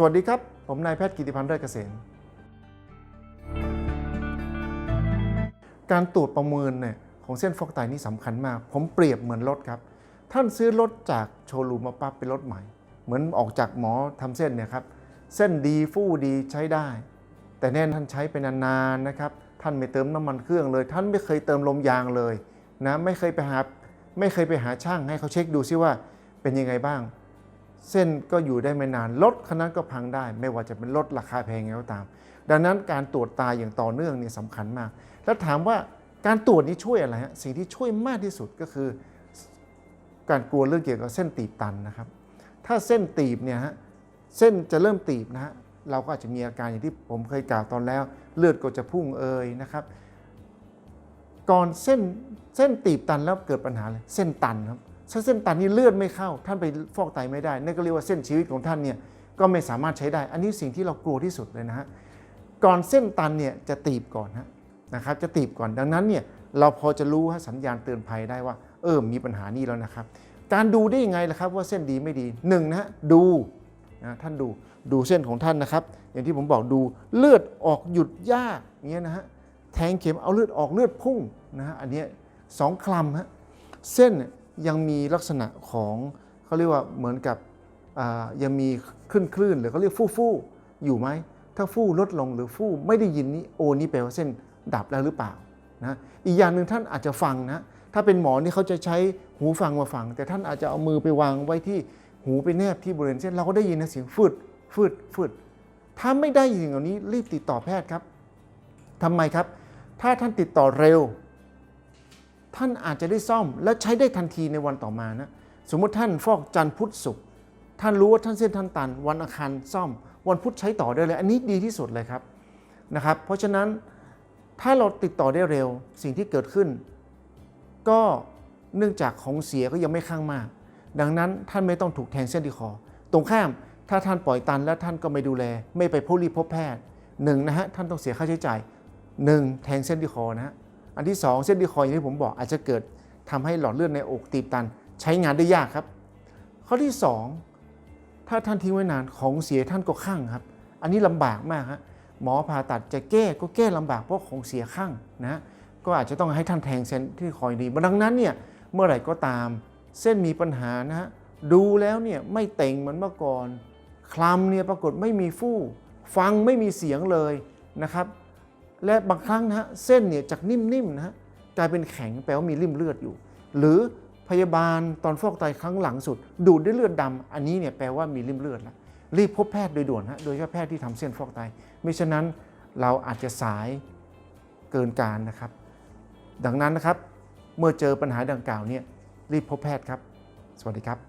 สวัสดีครับ ผมนายแพทย์กิติพันธ์เลิศเกษมการตรวจประเมินเนี่ยของเส้นฟอกไตนี่สำคัญมาก ผมเปรียบเหมือนรถครับ ท่านซื้อรถจากโชว์รูมมาปั๊บเป็นรถใหม่ เหมือนออกจากหมอทำเส้นเนี่ยครับ เส้นดีฟู่ดีใช้ได้ แต่แน่นท่านใช้ไปนานๆนะครับ ท่านไม่เติมน้ำมันเครื่องเลย ท่านไม่เคยเติมลมยางเลยนะ ไม่เคยไปหา ไม่เคยไปหาช่างให้เขาเช็คดูซิว่าเป็นยังไงบ้าง เส้นก็อยู่ได้ไม่นานรถคันนั้นก็พังได้ ไม่ว่าจะเป็นรถราคาแพงไงก็ตาม ดังนั้นการตรวจตาอย่างต่อเนื่องเนี่ยสำคัญมาก แล้วถามว่าการตรวจนี้ช่วยอะไรฮะสิ่งที่ช่วยมากที่สุดก็คือ การกลัวเรื่องเกี่ยวกับเส้นตีบตันนะครับ ถ้าเส้นตีบเนี่ยฮะเส้นจะเริ่มตีบนะฮะเราก็อาจจะมีอาการอย่างที่ผมเคยกล่าวตอนแล้ว เลือดก็จะพุ่งเอ่ยนะครับ ก่อนเส้นเส้นตีบตันแล้วเกิดปัญหาเลยเส้นตันครับ ถ้าเส้นตันนี่เลือดไม่เข้า ท่านไปฟอกไตไม่ได้นั่นก็เรียกว่าเส้นชีวิตของท่านเนี่ยก็ไม่สามารถใช้ได้ อันนี้สิ่งที่เรากลัวที่สุดเลยนะฮะก่อนเส้นตันเนี่ยจะตีบก่อนฮะนะครับจะตีบก่อนดังนั้นเนี่ยเราพอจะรู้ฮะสัญญาณเตือนภัยได้ว่า เออมีปัญหานี้แล้วนะครับ การดูได้ยังไงล่ะครับว่าเส้นดีไม่ดีหนึ่งนะฮะดูนะท่านดูดูเส้นของท่านนะครับ อย่างที่ผมบอกดูเลือดออกหยุดยากเงี้ยนะฮะแทงเข็มเอาเลือดออกเลือดพุ่งนะฮะอันนี้สองคลำฮะเส้น ยังมีลักษณะของเขาเรียกว่าเหมือนกับยังมีคลื่นคลื่นๆหรือเขาเรียกฟู่ฟู่ๆอยู่ไหม ถ้าฟู่ลดลงหรือฟู่ไม่ได้ยินนี้โอนี่แปลว่าเส้นดับแล้วหรือเปล่านะอีกอย่างหนึ่งท่านอาจจะฟังนะถ้าเป็นหมอนี่เขาจะใช้หูฟังมาฟัง แต่ท่านอาจจะเอามือไปวางไว้ที่หูไปแนบที่บริเวณเส้นเราก็ได้ยินนะเสียงฟืดฟืดฟืดถ้าไม่ได้ยินอย่านี้รีบติดต่อแพทย์ครับทำไมครับ ถ้าท่านติดต่อเร็ว ท่านอาจจะได้ซ่อมและใช้ได้ทันทีในวันต่อมานะสมมติท่านฟอกจันทร์พุธศุกร์ท่านรู้ว่าท่านเส้นท่านตัน วันอังคารซ่อม วันพุธใช้ต่อได้เลย อันนี้ดีที่สุดเลยครับนะครับ เพราะฉะนั้นถ้าเราติดต่อได้เร็วสิ่งที่เกิดขึ้น ก็เนื่องจากของเสียก็ยังไม่ข้างมาก ดังนั้นท่านไม่ต้องถูกแทงเส้นที่คอ ตรงข้ามถ้าท่านปล่อยตันแล้วท่านก็ไม่ดูแล ไม่ไปพบรีพบแพทย์หนึ่งนะฮะท่านต้องเสียค่าใช้จ่ายหนึ่งแทงเส้นที่คอนะฮะ อันที่ 2 เส้นที่คอยอย่างที่ผมบอกอาจจะเกิดทำให้หลอดเลือดในอกตีบตันใช้งานได้ยากครับ ข้อที่ 2 ถ้าท่านทิ้งไว้นานของเสียท่านก็ข้างครับ อันนี้ลำบากมากฮะหมอผ่าตัดจะแก้ก็แก้ลำบากเพราะของเสียข้างนะก็อาจจะต้องให้ท่านแทงเส้นที่คอยดีดังนั้นเนี่ยเมื่อไหร่ก็ตามเส้นมีปัญหานะฮะดูแล้วเนี่ยไม่เต่งเหมือนเมื่อก่อน คลำเนี่ยปรากฏไม่มีฟู่ ฟังไม่มีเสียงเลยนะครับ และบางครั้งนะฮะเส้นเนี่ยจากนิ่มๆนะฮะกลายเป็นแข็งแปลว่ามีริ่มเลือดอยู่ หรือพยาบาลตอนฟอกไตครั้งหลังสุด ดูดด้วยเลือดดำอันนี้เนี่ยแปลว่ามีริ่มเลือดแล้วรีบพบแพทย์โดยด่วนฮะโดยเฉพาะแพทย์ที่ทำเส้นฟอกไตไม่ฉะนั้นเราอาจจะสายเกินการนะครับ ดังนั้นนะครับเมื่อเจอปัญหาดังกล่าวเนี่ยรีบพบแพทย์ครับ สวัสดีครับ